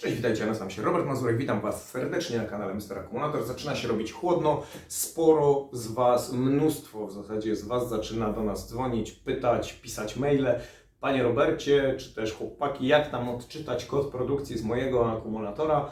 Cześć, witajcie, ja nazywam się Robert Mazurek, witam Was serdecznie na kanale Mr. Akumulator. Zaczyna się robić chłodno, sporo z Was, mnóstwo w zasadzie z Was zaczyna do nas dzwonić, pytać, pisać maile. Panie Robercie, czy też chłopaki, jak tam odczytać kod produkcji z mojego akumulatora?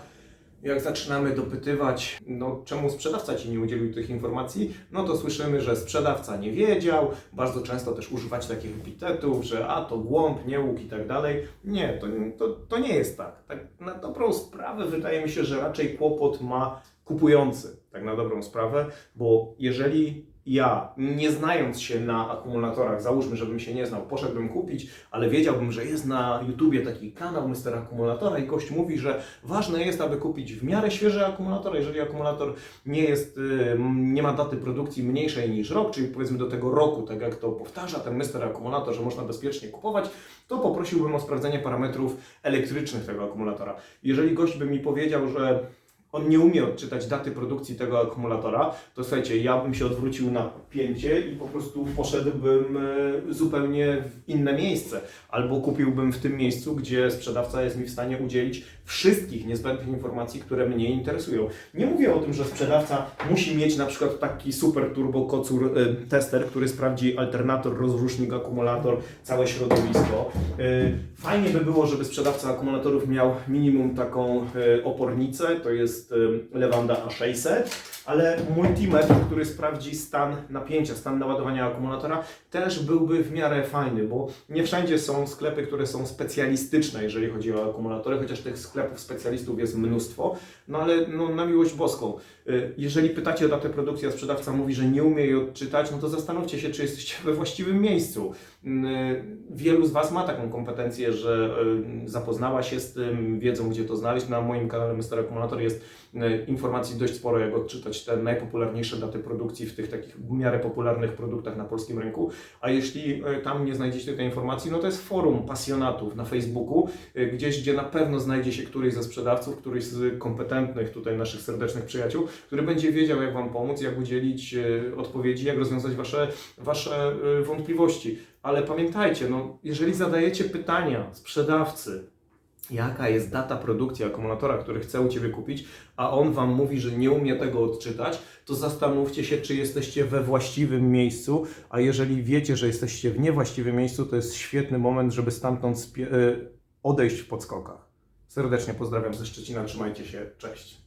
Jak zaczynamy dopytywać, no czemu sprzedawca Ci nie udzielił tych informacji, no to słyszymy, że sprzedawca nie wiedział, bardzo często też używać takich epitetów, że a to głąb, niełóg i tak dalej. Nie, to, to, to nie jest tak. Tak na dobrą sprawę wydaje mi się, że raczej kłopot ma kupujący, tak na dobrą sprawę, bo jeżeli ja, nie znając się na akumulatorach, załóżmy, żebym się nie znał, poszedłbym kupić, ale wiedziałbym, że jest na YouTubie taki kanał Mr. Akumulatora i gość mówi, że ważne jest, aby kupić w miarę świeży akumulator. Jeżeli akumulator nie jest, y, nie ma daty produkcji mniejszej niż rok, czyli powiedzmy do tego roku, tak jak to powtarza ten Mr. Akumulator, że można bezpiecznie kupować, to poprosiłbym o sprawdzenie parametrów elektrycznych tego akumulatora. Jeżeli gość by mi powiedział, że on nie umie odczytać daty produkcji tego akumulatora, to słuchajcie, ja bym się odwrócił na pięcie i po prostu poszedłbym e, zupełnie w inne miejsce. Albo kupiłbym w tym miejscu, gdzie sprzedawca jest mi w stanie udzielić wszystkich niezbędnych informacji, które mnie interesują. Nie mówię o tym, że sprzedawca musi mieć na przykład taki super turbo kocur e, tester, który sprawdzi alternator, rozrusznik, akumulator, całe środowisko. E, Fajnie by było, żeby sprzedawca akumulatorów miał minimum taką opornicę, to jest e, Lewanda A600, ale multimetr, który sprawdzi stan napięcia, stan naładowania akumulatora, też byłby w miarę fajny, bo nie wszędzie są sklepy, które są specjalistyczne, jeżeli chodzi o akumulatory, chociaż tych sklepów specjalistów jest mnóstwo, no ale no, na miłość boską. y, Jeżeli pytacie o datę produkcji, a sprzedawca mówi, że nie umie jej odczytać, no to zastanówcie się, czy jesteście we właściwym miejscu. Y, Wielu z Was ma taką kompetencję, że y, zapoznała się z tym, wiedzą gdzie to znaleźć. Na moim kanale Mr. Akumulator jest informacji dość sporo, jak odczytać te najpopularniejsze daty produkcji w tych takich w miarę popularnych produktach na polskim rynku. A jeśli y, tam nie znajdziecie tej informacji, no to jest forum pasjonatów na Facebooku, y, gdzieś, gdzie na pewno znajdzie się któryś ze sprzedawców, któryś z kompetentnych tutaj naszych serdecznych przyjaciół, który będzie wiedział, jak Wam pomóc, jak udzielić odpowiedzi, jak rozwiązać Wasze, wasze wątpliwości. Ale pamiętajcie, no, jeżeli zadajecie pytania sprzedawcy, jaka jest data produkcji akumulatora, który chce u Ciebie kupić, a on Wam mówi, że nie umie tego odczytać, to zastanówcie się, czy jesteście we właściwym miejscu, a jeżeli wiecie, że jesteście w niewłaściwym miejscu, to jest świetny moment, żeby stamtąd y, odejść w podskokach. Serdecznie pozdrawiam ze Szczecina, trzymajcie się, cześć.